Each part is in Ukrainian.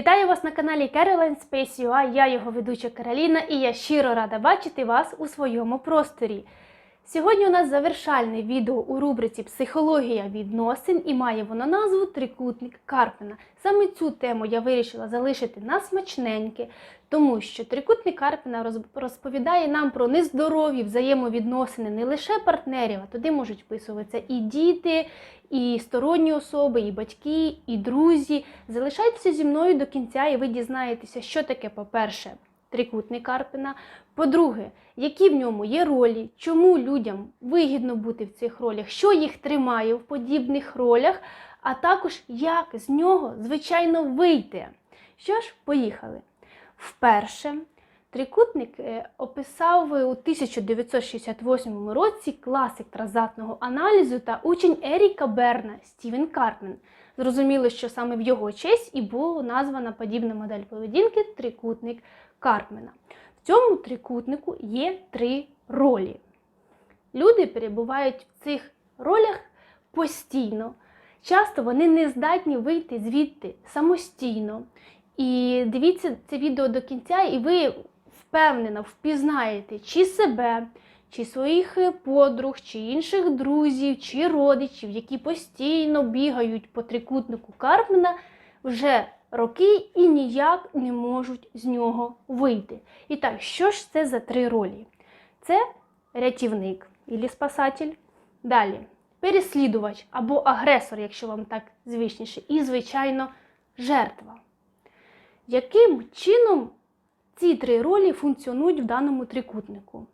Вітаю вас на каналі Caroline Space UA, я його ведуча Кароліна, і я щиро рада бачити вас у своєму просторі. Сьогодні у нас завершальне відео у рубриці Психологія відносин і має воно назву Трикутник Карпена. Саме цю тему я вирішила залишити на смачненьке, тому що трикутник Карпена розповідає нам про нездорові взаємовідносини не лише партнерів, а туди можуть вписуватися і діти, і сторонні особи, і батьки, і друзі. Залишайтеся зі мною до кінця, і ви дізнаєтеся, що таке, по-перше, трикутник Карпена. По-друге, які в ньому є ролі, чому людям вигідно бути в цих ролях, що їх тримає в подібних ролях, а також як з нього, звичайно, вийти. Що ж, поїхали. Вперше трикутник е, описав у 1968 році класик транзактного аналізу та учень Еріка Берна Стівен Карпмен. Зрозуміло, що саме в його честь і була названа подібна модель поведінки трикутник Карпмена. В цьому трикутнику є три ролі. Люди перебувають в цих ролях постійно. Часто вони не здатні вийти звідти самостійно. І дивіться це відео до кінця, і ви впевнено впізнаєте чи себе, чи своїх подруг, чи інших друзів, чи родичів, які постійно бігають по трикутнику Карпмена вже роки і ніяк не можуть з нього вийти. І так, що ж це за три ролі? Це рятівник і спасатель. Далі переслідувач або агресор, якщо вам так звичніше, і, звичайно, жертва. Яким чином ці три ролі функціонують в даному трикутнику?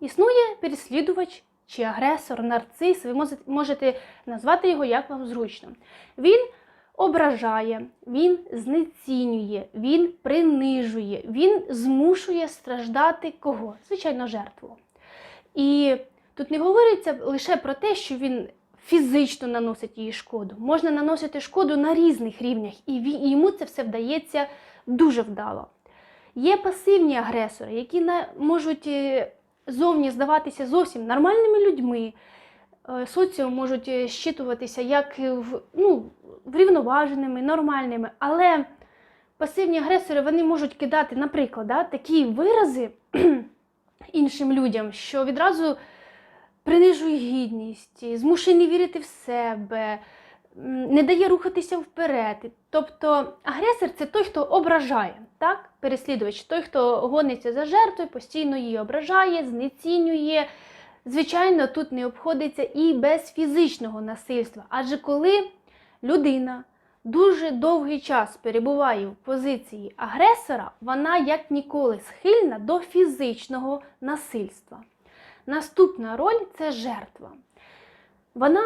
Існує переслідувач чи агресор, нарцис, ви можете назвати його як вам зручно. Він ображає, він знецінює, він принижує, він змушує страждати кого? Звичайно, жертву. І тут не говориться лише про те, що він фізично наносить їй шкоду. Можна наносити шкоду на різних рівнях, і йому це все вдається дуже вдало. Є пасивні агресори, які можуть е, зовні здаватися зовсім нормальними людьми. Е, Соціум можуть е, щитуватися як ну, врівноваженими, нормальними, але пасивні агресори вони можуть кидати, наприклад, да, такі вирази іншим людям, що відразу принижує гідність, змушує не вірити в себе, не дає рухатися вперед. Тобто агресор це той, хто ображає, так? переслідувач, той, хто гониться за жертвою, постійно її ображає, знецінює. Звичайно, тут не обходиться і без фізичного насильства. Адже коли людина дуже довгий час перебуває в позиції агресора, вона як ніколи схильна до фізичного насильства. Наступна роль це жертва. Вона,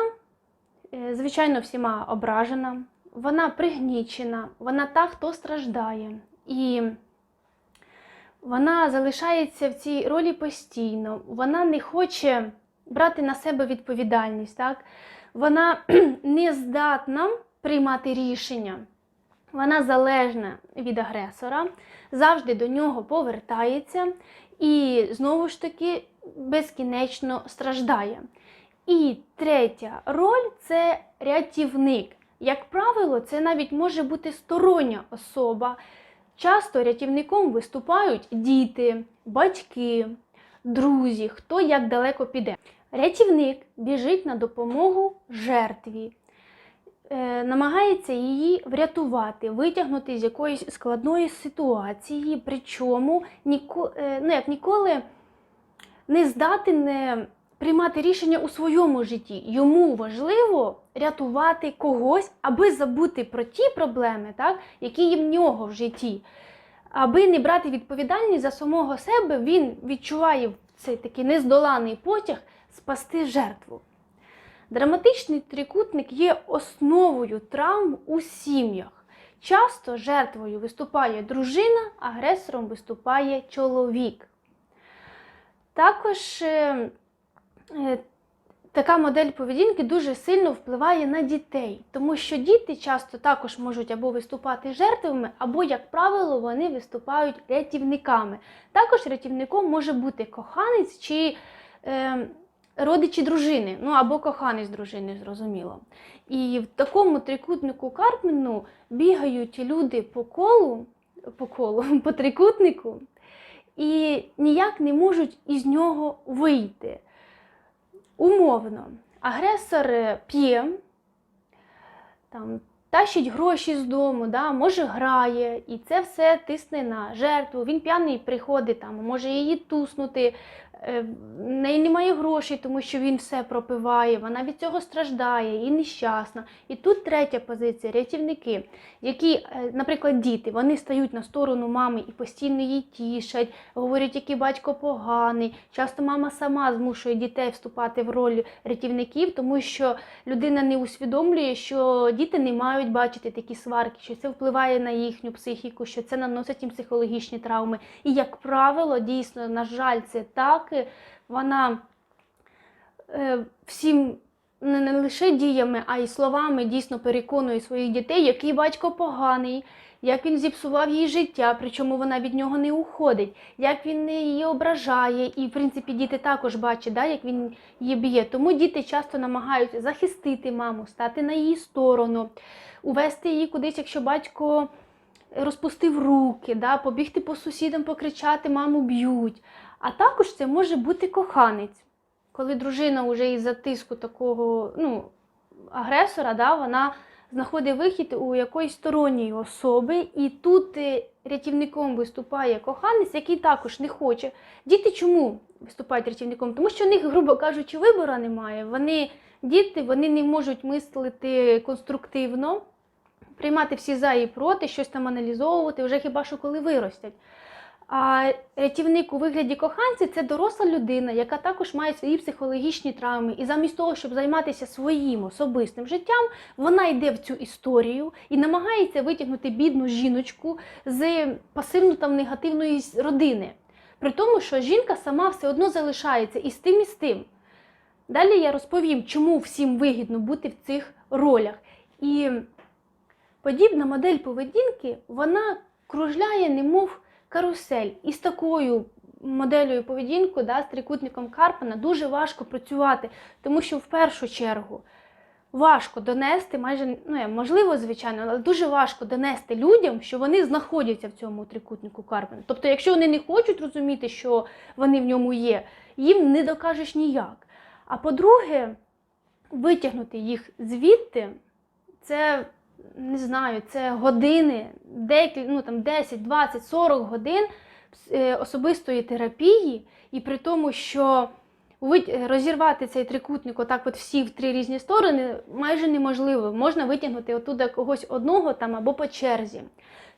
е, звичайно, всіма ображена, вона пригнічена, вона та, хто страждає. І вона залишається в цій ролі постійно. Вона не хоче брати на себе відповідальність. Так? Вона не здатна приймати рішення. Вона залежна від агресора, завжди до нього повертається і знову ж таки безкінечно страждає. І третя роль це рятівник. Як правило, це навіть може бути стороння особа. Часто рятівником виступають діти, батьки, друзі, хто як далеко піде. Рятівник біжить на допомогу жертві, е, намагається її врятувати, витягнути з якоїсь складної ситуації, причому ніко, е, ну, як ніколи не здатен е, приймати рішення у своєму житті. Йому важливо рятувати когось, аби забути про ті проблеми, так, які є в нього в житті. Аби не брати відповідальність за самого себе, він відчуває цей такий нездоланий потяг спасти жертву. Драматичний трикутник є основою травм у сім'ях. Часто жертвою виступає дружина, агресором виступає чоловік. Також е, така модель поведінки дуже сильно впливає на дітей, тому що діти часто також можуть або виступати жертвами, або, як правило, вони виступають рятівниками. Також рятівником може бути коханець чи е, родичі дружини, ну або коханець дружини, зрозуміло. І в такому трикутнику Карпмену бігають люди по колу, по колу, по трикутнику, і ніяк не можуть із нього вийти. Умовно, агресор п'є, там, тащить гроші з дому, да, може грає, і це все тисне на жертву. Він п'яний приходить, там, може її туснути. Е, В неї немає грошей, тому що він все пропиває, вона від цього страждає і нещасна. І тут третя позиція рятівники, які, е, наприклад, діти, вони стають на сторону мами і постійно її тішать, говорять, який батько поганий. Часто мама сама змушує дітей вступати в роль рятівників, тому що людина не усвідомлює, що діти не мають бачити такі сварки, що це впливає на їхню психіку, що це наносить їм психологічні травми. І, як правило, дійсно, на жаль, це так. Е, Вона е, всім не, лише діями, а й словами дійсно переконує своїх дітей, який батько поганий, як він зіпсував їй життя, причому вона від нього не уходить, як він її ображає. І, в принципі, діти також бачать, да, як він її б'є. Тому діти часто намагаються захистити маму, стати на її сторону, увести її кудись, якщо батько розпустив руки, да, побігти по сусідам, покричати, маму б'ють. А також це може бути коханець, коли дружина вже із затиску такого ну, агресора, да, вона знаходить вихід у якоїсь сторонньої особи, і тут е, рятівником виступає коханець, який також не хоче. Діти чому виступають рятівником? Тому що в них, грубо кажучи, вибору немає. Вони діти, вони не можуть мислити конструктивно, приймати всі за і проти, щось там аналізовувати, вже хіба що коли виростять. А рятівник у вигляді коханця це доросла людина, яка також має свої психологічні травми. І замість того, щоб займатися своїм особистим життям, вона йде в цю історію і намагається витягнути бідну жіночку з пасивно там негативної родини. При тому, що жінка сама все одно залишається і з тим, і з тим. Далі я розповім, чому всім вигідно бути в цих ролях. І подібна модель поведінки, вона кружляє, немов карусель. І з такою моделлю поведінку, да, з трикутником Карпана, дуже важко працювати, тому що в першу чергу важко донести, майже ну, можливо, звичайно, але дуже важко донести людям, що вони знаходяться в цьому трикутнику Карпана. Тобто, якщо вони не хочуть розуміти, що вони в ньому є, їм не докажеш ніяк. А по-друге, витягнути їх звідти, це не знаю, це години, декіль, ну, там 10, 20, 40 годин е, особистої терапії, і при тому, що розірвати цей трикутник, отак от всі в три різні сторони, майже неможливо. Можна витягнути отуда когось одного там або по черзі.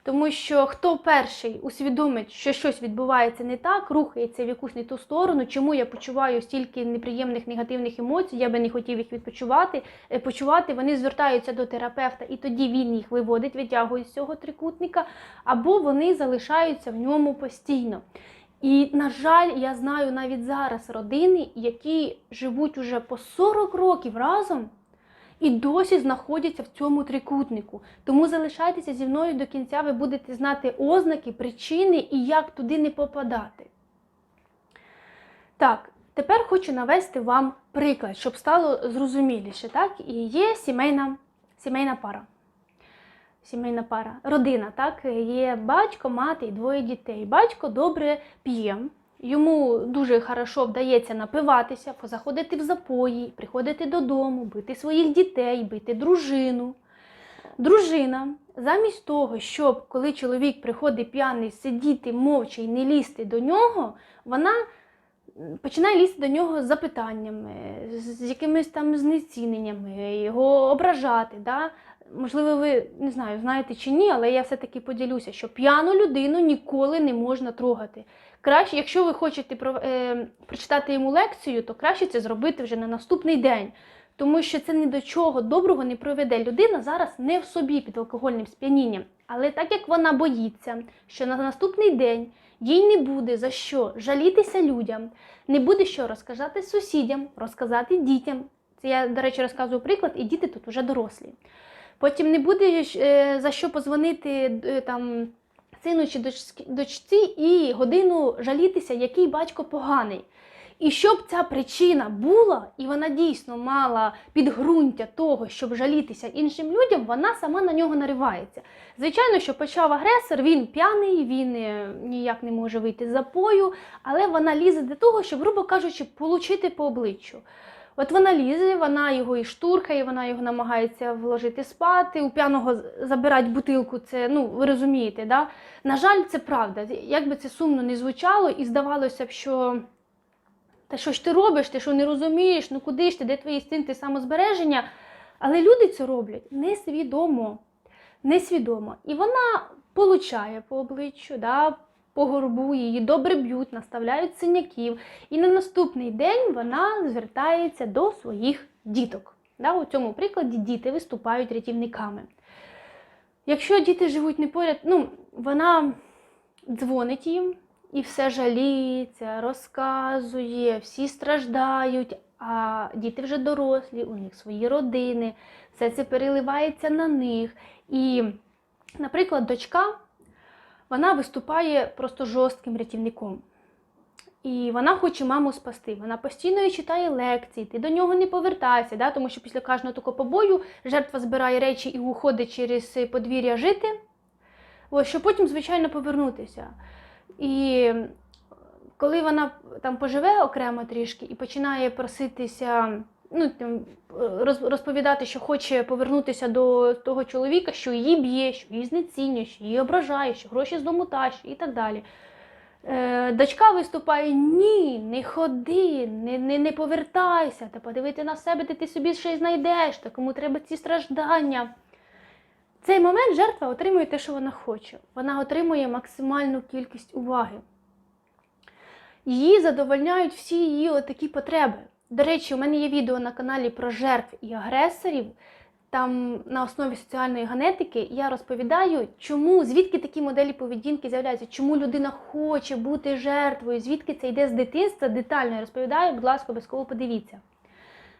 Тому що хто перший усвідомить, що щось відбувається не так, рухається в якусь не ту сторону, чому я почуваю стільки неприємних негативних емоцій, я би не хотів їх відпочивати, е, почувати, вони звертаються до терапевта, і тоді він їх виводить, витягує з цього трикутника, або вони залишаються в ньому постійно. І, на жаль, я знаю навіть зараз родини, які живуть уже по 40 років разом і досі знаходяться в цьому трикутнику. Тому залишайтеся зі мною до кінця, ви будете знати ознаки, причини і як туди не попадати. Так, тепер хочу навести вам приклад, щоб стало зрозуміліше. Так? І є сімейна, сімейна пара. Сімейна пара, родина, так, є батько, мати і двоє дітей. Батько добре п'є, йому дуже хорошо вдається напиватися, заходити в запої, приходити додому, бити своїх дітей, бити дружину. Дружина, замість того, щоб коли чоловік приходить п'яний, сидіти мовчи і не лізти до нього, вона починає лізти до нього з запитаннями, з якимись там знеціненнями, його ображати. Да? Можливо, ви не знаю, знаєте чи ні, але я все-таки поділюся, що п'яну людину ніколи не можна трогати. Краще, якщо ви хочете е, прочитати йому лекцію, то краще це зробити вже на наступний день. Тому що це ні до чого доброго не приведе. Людина зараз не в собі під алкогольним сп'янінням. Але так як вона боїться, що на наступний день їй не буде за що жалітися людям, не буде що розказати сусідям, розказати дітям. Це я, до речі, розказую приклад, і діти тут вже дорослі. Потім не буде е, за що позвонити е, там сину чи дочці і годину жалітися, який батько поганий. І щоб ця причина була, і вона дійсно мала підґрунтя того, щоб жалітися іншим людям, вона сама на нього наривається. Звичайно, що почав агресор, він п'яний, він е, ніяк не може вийти з запою, але вона лізе до того, щоб, грубо кажучи, получити по обличчю. От вона лізе, вона його і штурхає, вона його намагається вложити спати. У п'яного з- забирати бутилку, це ну ви розумієте, да? На жаль, це правда. Як би це сумно не звучало, і здавалося б, що та що ж ти робиш, ти що не розумієш, ну куди ж ти, де твої інстинкти самозбереження? Але люди це роблять несвідомо. Несвідомо. І вона получає по обличчю, да, по горбу, її добре б'ють, наставляють синяків. І на наступний день вона звертається до своїх діток. Да, у цьому прикладі діти виступають рятівниками. Якщо діти живуть не поряд, ну, вона дзвонить їм і все жаліється, розказує, всі страждають, а діти вже дорослі, у них свої родини, все це переливається на них. І, наприклад, дочка вона виступає просто жорстким рятівником. І вона хоче маму спасти. Вона постійно їй читає лекції, ти до нього не повертайся, да? тому що після кожного такого побою жертва збирає речі і уходить через подвір'я жити, щоб потім, звичайно, повернутися. І коли вона там поживе окремо трішки і починає проситися, ну, там, роз- розповідати, що хоче повернутися до того чоловіка, що її б'є, що її знецінює, що її ображає, що гроші з дому тащить і так далі. Е, дочка виступає: ні, не ходи, не, не, не повертайся, та подивити на себе, ти собі щось знайдеш, та кому треба ці страждання. Цей момент жертва отримує те, що вона хоче. Вона отримує максимальну кількість уваги. Її задовольняють всі її отакі потреби. До речі, у мене є відео на каналі про жертв і агресорів. Там на основі соціальної генетики я розповідаю, чому, звідки такі моделі поведінки з'являються, чому людина хоче бути жертвою, звідки це йде з дитинства, детально я розповідаю, будь ласка, обов'язково подивіться.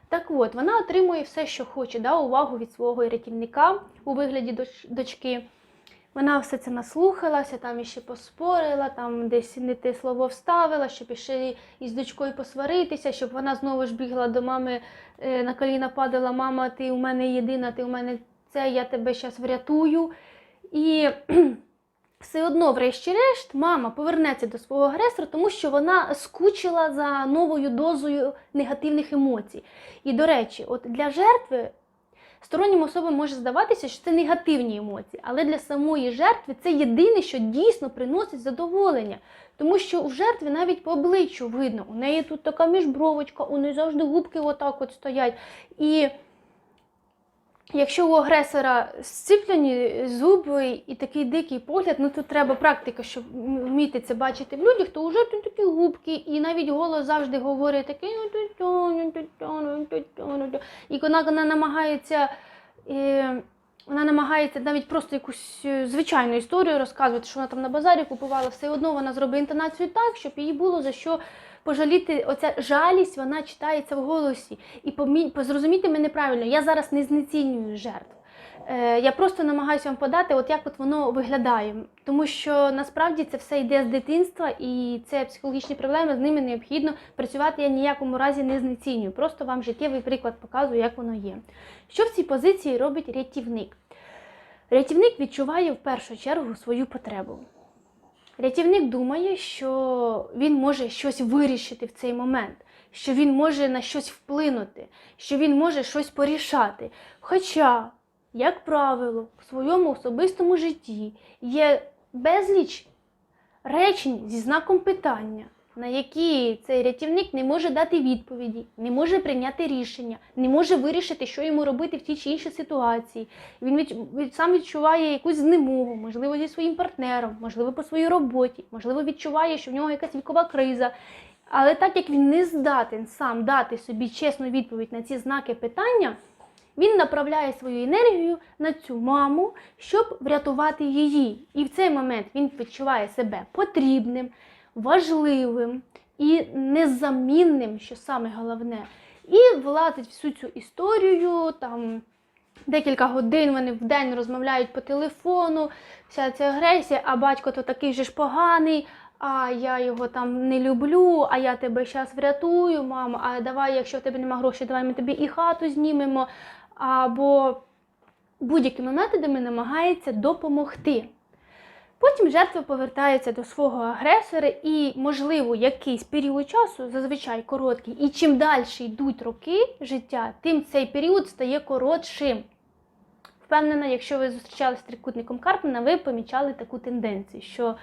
Так от, вона отримує все, що хоче, да, увагу від свого рятівника у вигляді доч- дочки. Вона все це наслухалася, там іще поспорила, там десь не те слово вставила, щоб іще із дочкою посваритися, щоб вона знову ж бігла до мами е, на коліна падала, мама, ти у мене єдина, ти у мене це, я тебе зараз врятую. І все одно, врешті-решт, мама повернеться до свого агресора, тому що вона скучила за новою дозою негативних емоцій. І, до речі, от для жертви стороннім особам може здаватися, що це негативні емоції, але для самої жертви це єдине, що дійсно приносить задоволення. Тому що у жертви навіть по обличчю видно, у неї тут така міжбровочка, у неї завжди губки отак от стоять. І якщо у агресора зціплені зуби і такий дикий погляд, ну тут треба практика, щоб вміти це бачити в людях, то вже тут такі губки, і навіть голос завжди говорить такий. І вона, вона намагається. е, Вона намагається навіть просто якусь е, звичайну історію розказувати, що вона там на базарі купувала, все одно вона зробить інтонацію так, щоб їй було за що пожаліти. Оця жалість, вона читається в голосі. І помі... зрозумійте мене правильно, я зараз не знецінюю жертв. Е, Я просто намагаюся вам подати, от як от воно виглядає. Тому що насправді це все йде з дитинства, і це психологічні проблеми, з ними необхідно працювати. Я ніякому разі не знецінюю. Просто вам життєвий приклад показую, як воно є. Що в цій позиції робить рятівник? Рятівник відчуває в першу чергу свою потребу. Рятівник думає, що він може щось вирішити в цей момент, що він може на щось вплинути, що він може щось порішати. Хоча, як правило, в своєму особистому житті є безліч речень зі знаком питання, на які цей рятівник не може дати відповіді, не може прийняти рішення, не може вирішити, що йому робити в тій чи іншій ситуації. Він від, сам відчуває якусь знемогу, можливо, зі своїм партнером, можливо, по своїй роботі, можливо, відчуває, що в нього якась вікова криза. Але так як він не здатен сам дати собі чесну відповідь на ці знаки питання, він направляє свою енергію на цю маму, щоб врятувати її. І в цей момент він відчуває себе потрібним, важливим і незамінним, що саме головне. І влазить всю цю історію там. Декілька годин вони в день розмовляють по телефону, вся ця агресія, а батько то такий же ж поганий, а я його там не люблю, а я тебе зараз врятую, мама, а давай, якщо в тебе немає грошей, давай ми тобі і хату знімемо. Або будь-якими методами намагається допомогти. Потім жертва повертається до свого агресора, і, можливо, якийсь період часу, зазвичай короткий, і чим далі йдуть роки життя, тим цей період стає коротшим. Впевнена, якщо ви зустрічалися з трикутником Карпмана, ви помічали таку тенденцію, що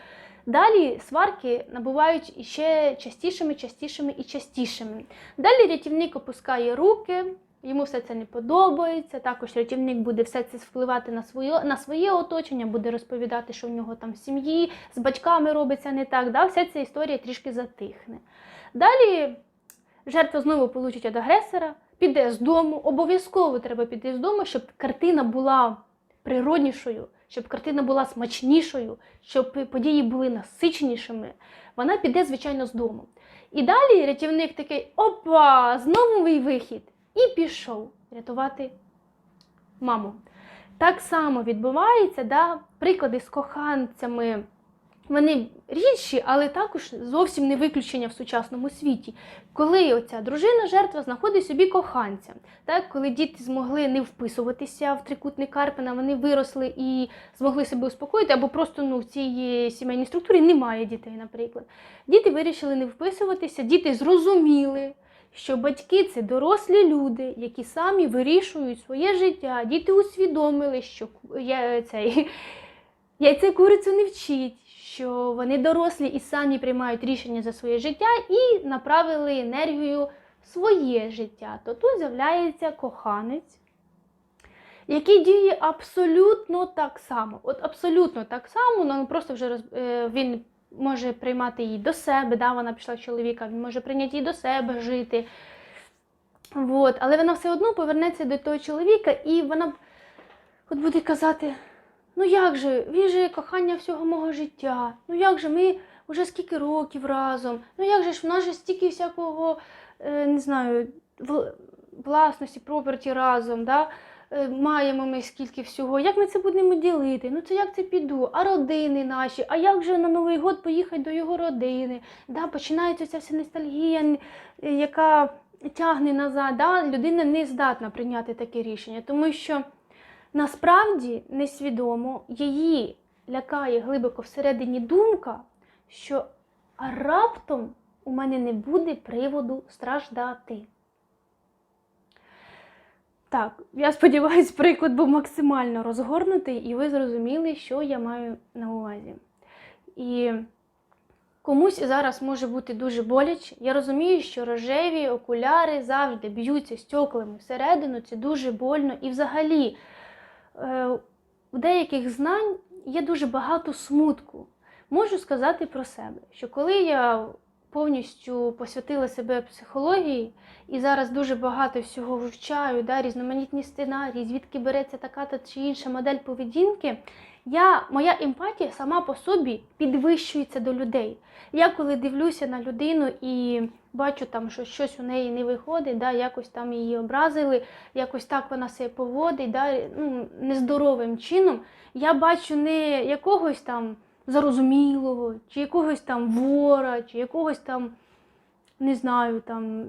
далі сварки набувають іще частішими, частішими і частішими. Далі рятівник опускає руки, йому все це не подобається. Також рятівник буде все це впливати на своє, на своє оточення, буде розповідати, що в нього там в сім'ї, з батьками робиться не так. Да? Вся ця історія трішки затихне. Далі жертва знову получить від агресора, піде з дому. Обов'язково треба піти з дому, щоб картина була природнішою, щоб картина була смачнішою, щоб події були насиченішими. Вона піде, звичайно, з дому. І далі рятівник такий: опа, знову мій вихід. І пішов рятувати маму. Так само відбувається, да, приклади з коханцями. Вони рідші, але також зовсім не виключення в сучасному світі. Коли оця дружина жертва знаходить собі коханця, так, коли діти змогли не вписуватися в трикутник Карпена, вони виросли і змогли себе успокоїти, або просто ну, в цій сімейній структурі немає дітей, наприклад. Діти вирішили не вписуватися, діти зрозуміли, що батьки це дорослі люди, які самі вирішують своє життя. Діти усвідомили, що я, цей, яйце курицю не вчить, що вони дорослі і самі приймають рішення за своє життя і направили енергію в своє життя. То тут з'являється коханець, який діє абсолютно так само. От абсолютно так само, ну просто вже роз... е, він може приймати її до себе, да, вона пішла чоловіка, він може прийняти її до себе жити. От. Але вона все одно повернеться до того чоловіка, і вона от буде казати: ну як же, він же кохання всього мого життя, ну як же ми вже скільки років разом, ну як же ж в нас же стільки всякого, е, не знаю, власності, проперті разом. Да? Е, Маємо ми скільки всього, як ми це будемо ділити? Ну це як це піду? А родини наші, а як же на Новий год поїхати до його родини? Да, починається ця вся ностальгія, е, яка тягне назад. Да? Людина не здатна прийняти таке рішення, тому що насправді несвідомо її лякає глибоко всередині думка, що раптом у мене не буде приводу страждати. Так, я сподіваюся, приклад був максимально розгорнутий, і ви зрозуміли, що я маю на увазі. І комусь зараз може бути дуже боляче. Я розумію, що рожеві окуляри завжди б'ються стеклами всередину, це дуже больно. І взагалі е, в деяких знань є дуже багато смутку. Можу сказати про себе, що коли я повністю посвятила себе психології і зараз дуже багато всього вивчаю, да, різноманітні сценарії, звідки береться така та чи інша модель поведінки, я, моя емпатія сама по собі підвищується до людей. Я коли дивлюся на людину і бачу, там, що щось у неї не виходить, да, якось там її образили, якось так вона себе поводить, да, ну, нездоровим чином, я бачу не якогось там зарозумілого, чи якогось там вора, чи якогось там, не знаю, там,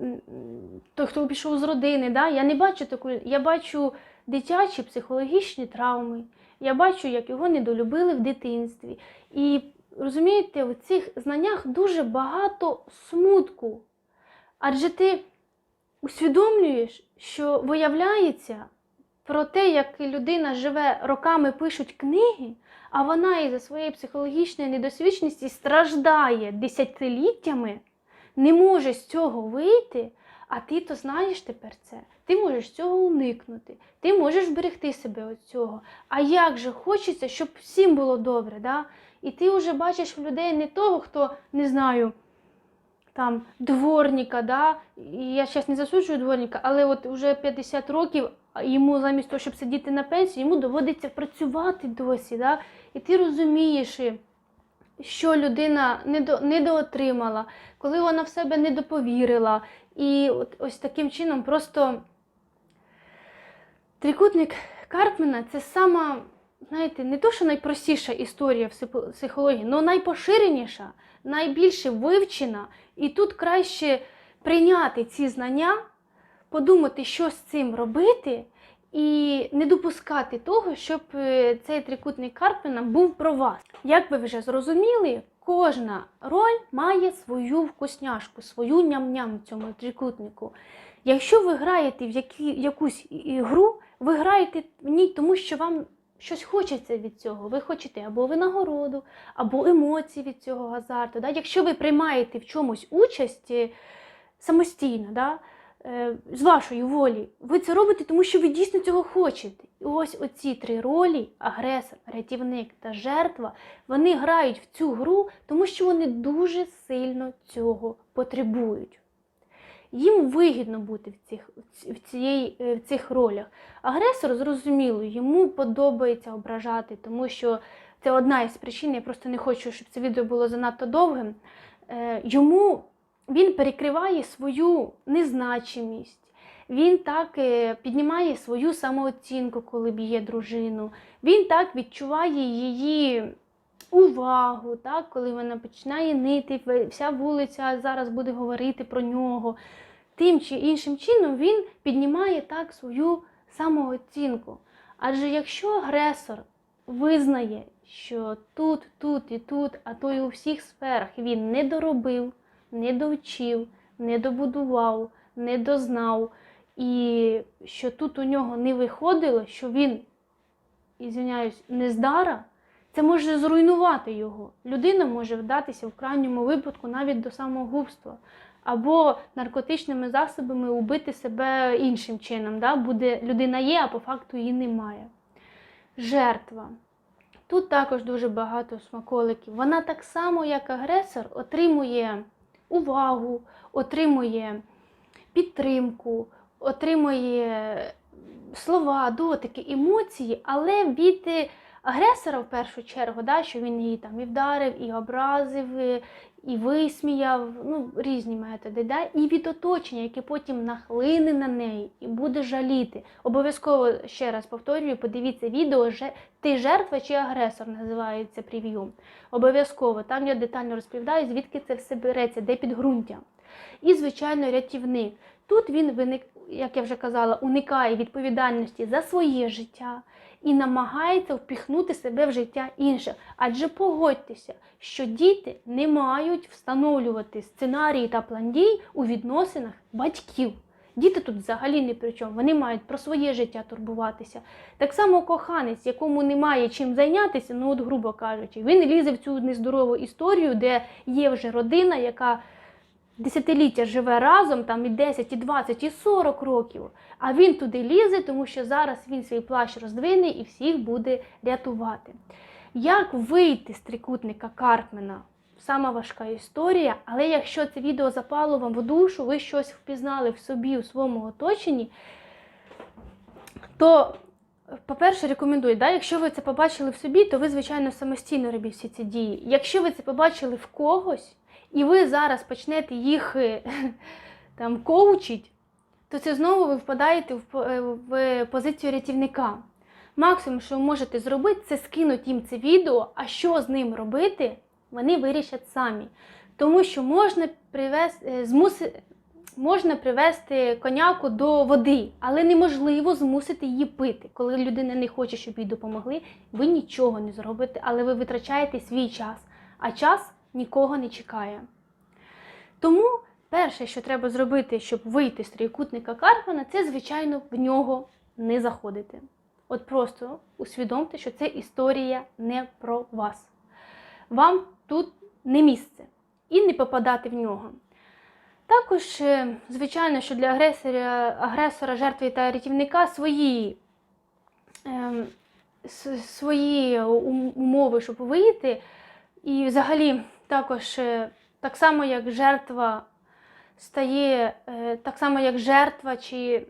той, хто пішов з родини. Да? Я не бачу такої, я бачу дитячі психологічні травми. Я бачу, як його недолюбили в дитинстві. І розумієте, в цих знаннях дуже багато смутку. Адже ти усвідомлюєш, що виявляється про те, як людина живе роками пишуть книги, а вона із-за своєї психологічної недосвідченості страждає десятиліттями, не може з цього вийти, а ти то знаєш тепер це. Ти можеш цього уникнути, ти можеш вберегти себе від цього. А як же хочеться, щоб всім було добре, да? І ти вже бачиш в людей не того, хто не знаю. Там дворника, да? і я зараз не засуджую дворника, але от вже 50 років йому замість того, щоб сидіти на пенсії, йому доводиться працювати досі. Да? І ти розумієш, що людина недо, недоотримала, коли вона в себе не доповірила. І от, ось таким чином просто трикутник Карпмена це сама знаєте, не то, що найпростіша історія в психології, але найпоширеніша, найбільше вивчена. І тут краще прийняти ці знання, подумати, що з цим робити, і не допускати того, щоб е, цей трикутник Карпмена був про вас. Як ви вже зрозуміли, кожна роль має свою вкусняшку, свою ням-ням в цьому трикутнику. Якщо ви граєте в які, якусь ігру, ви граєте в ній, тому що вам щось хочеться від цього. Ви хочете або винагороду, або емоції від цього азарту. Да? Якщо ви приймаєте в чомусь участь е, самостійно, да? Е, з вашої волі, ви це робите, тому що ви дійсно цього хочете. І ось оці три ролі агресор, рятівник та жертва, вони грають в цю гру, тому що вони дуже сильно цього потребують. Їм вигідно бути в цих, в цієї, е, в цих ролях. Агресор, зрозуміло, йому подобається ображати, тому що це одна із причин, я просто не хочу, щоб це відео було занадто довгим. Е, Йому він перекриває свою незначимість. Він так е, піднімає свою самооцінку, коли б'є дружину. Він так відчуває її увагу, так, коли вона починає нити, вся вулиця зараз буде говорити про нього. Тим чи іншим чином він піднімає так свою самооцінку. Адже якщо агресор визнає, що тут, тут і тут, а то й у всіх сферах він не доробив, не довчив, не добудував, не дознав, і що тут у нього не виходило, що він, ізвиняюсь, нездара, це може зруйнувати його. Людина може вдатися в крайньому випадку навіть до самогубства. Або наркотичними засобами убити себе іншим чином. Да? Буде, людина є, а по факту її немає. Жертва. Тут також дуже багато смаколиків. Вона так само, як агресор, отримує увагу, отримує підтримку, отримує слова, дотики, емоції, але від е, агресора в першу чергу, да, що він її там і вдарив, і образив, і- висміяв, ну, різні методи, да, і від оточення, яке потім нахлине на неї і буде жаліти. Обов'язково ще раз повторюю, подивіться відео, ти жертва чи агресор називається прев'ю. Обов'язково там я детально розповідаю, звідки це все береться, де підґрунтя. І, звичайно, рятівник. Тут він виник, як я вже казала, уникає відповідальності за своє життя і намагається впіхнути себе в життя інших. Адже погодьтеся, що діти не мають встановлювати сценарії та план дій у відносинах батьків. Діти тут взагалі не при чому, вони мають про своє життя турбуватися. Так само коханець, якому немає чим зайнятися, ну от грубо кажучи, він лізе в цю нездорову історію, де є вже родина, яка десятиліття живе разом, там і 10, і 20, і 40 років. А він туди лізе, тому що зараз він свій плащ роздвине і всіх буде рятувати. Як вийти з трикутника Карпмена? Сама важка історія, але якщо це відео запало вам в душу, ви щось впізнали в собі, у своєму оточенні, то, по-перше, рекомендую, да, якщо ви це побачили в собі, то ви, звичайно, самостійно робіть всі ці дії. Якщо ви це побачили в когось, і ви зараз почнете їх е, там коучить, то це знову ви впадаєте в, е, в позицію рятівника. Максимум, що ви можете зробити, це скинути їм це відео, а що з ним робити, вони вирішать самі. Тому що можна привести, змуси, можна привести коняку до води, але неможливо змусити її пити. Коли людина не хоче, щоб їй допомогли, ви нічого не зробите, але ви витрачаєте свій час, а час нікого не чекає. Тому перше, що треба зробити, щоб вийти з трикутника Карпмана, це, звичайно, в нього не заходити. От просто усвідомте, що це історія не про вас. Вам тут не місце і не попадати в нього. Також, е, звичайно, що для агресора, агресора жертви та рятівника свої, с- свої умови, щоб вийти. І взагалі також е, так само, як жертва стає, е, так само як жертва чи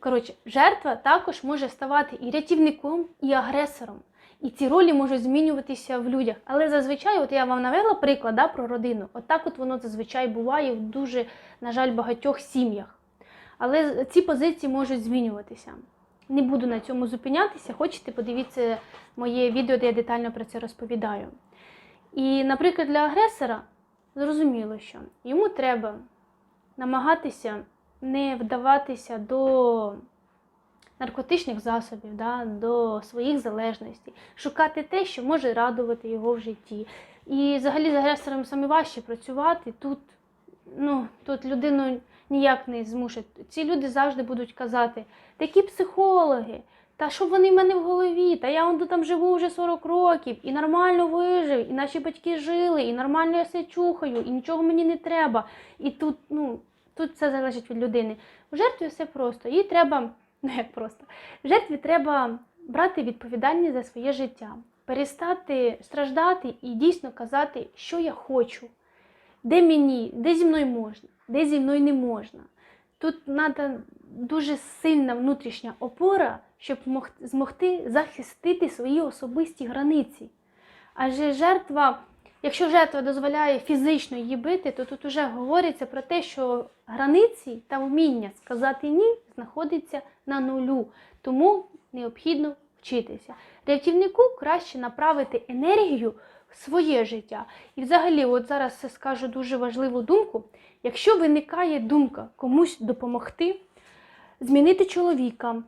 коротше, жертва також може ставати і рятівником, і агресором. І ці ролі можуть змінюватися в людях. Але зазвичай, от я вам навела приклад да, про родину. От от воно зазвичай буває в дуже, на жаль, багатьох сім'ях. Але ці позиції можуть змінюватися. Не буду на цьому зупинятися. Хочете, подивіться моє відео, де я детально про це розповідаю. І, наприклад, для агресора зрозуміло, що йому треба намагатися не вдаватися до наркотичних засобів, да, до своїх залежностей, шукати те, що може радувати його в житті. І взагалі з агресором саме важче працювати. Тут, ну, тут людину ніяк не змушать. Ці люди завжди будуть казати, такі психологи, та що вони в мене в голові, та я вон там живу вже 40 років, і нормально вижив, і наші батьки жили, і нормально я все чухаю, і нічого мені не треба. І тут, ну, тут все залежить від людини. У жертві все просто. Їй треба, ну як просто, в жертві треба брати відповідальність за своє життя, перестати страждати і дійсно казати, що я хочу, де мені, де зі мною можна, де зі мною не можна. Тут треба дуже сильна внутрішня опора, щоб змогти захистити свої особисті границі. Адже жертва, якщо жертва дозволяє фізично її бити, то тут вже говориться про те, що границі та вміння сказати ні знаходиться на нулю. Тому необхідно вчитися. Рятівнику краще направити енергію в своє життя. І взагалі, от зараз скажу дуже важливу думку. Якщо виникає думка комусь допомогти, змінити чоловіка,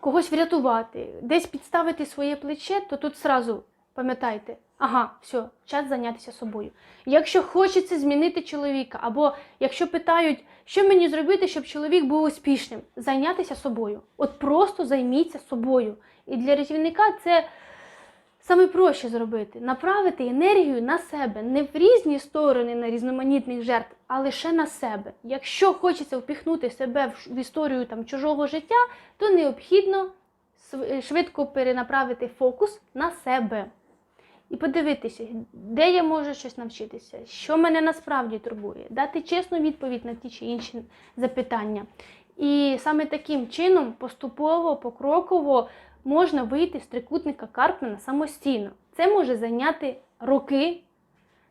когось врятувати, десь підставити своє плече, то тут сразу пам'ятайте, ага, все, час зайнятися собою. Якщо хочеться змінити чоловіка, або якщо питають, що мені зробити, щоб чоловік був успішним, зайнятися собою. От просто займіться собою. І для рятівника це саме проще зробити направити енергію на себе, не в різні сторони на різноманітних жертв, а лише на себе. Якщо хочеться впіхнути себе в історію там чужого життя, то необхідно швидко перенаправити фокус на себе. І подивитися, де я можу щось навчитися, що мене насправді турбує, дати чесну відповідь на ті чи інші запитання. І саме таким чином, поступово, покроково можна вийти з трикутника Карпмана самостійно. Це може зайняти роки,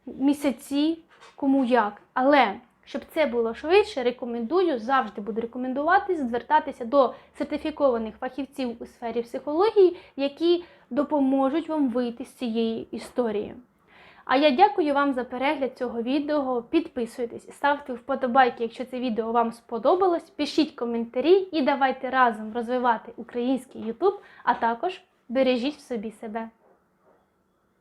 місяці, кому як. Але щоб це було швидше, рекомендую, завжди буду рекомендувати звертатися до сертифікованих фахівців у сфері психології, які допоможуть вам вийти з цієї історії. А я дякую вам за перегляд цього відео. Підписуйтесь, ставте вподобайки, якщо це відео вам сподобалось. Пишіть коментарі і давайте разом розвивати український YouTube, а також бережіть в собі себе.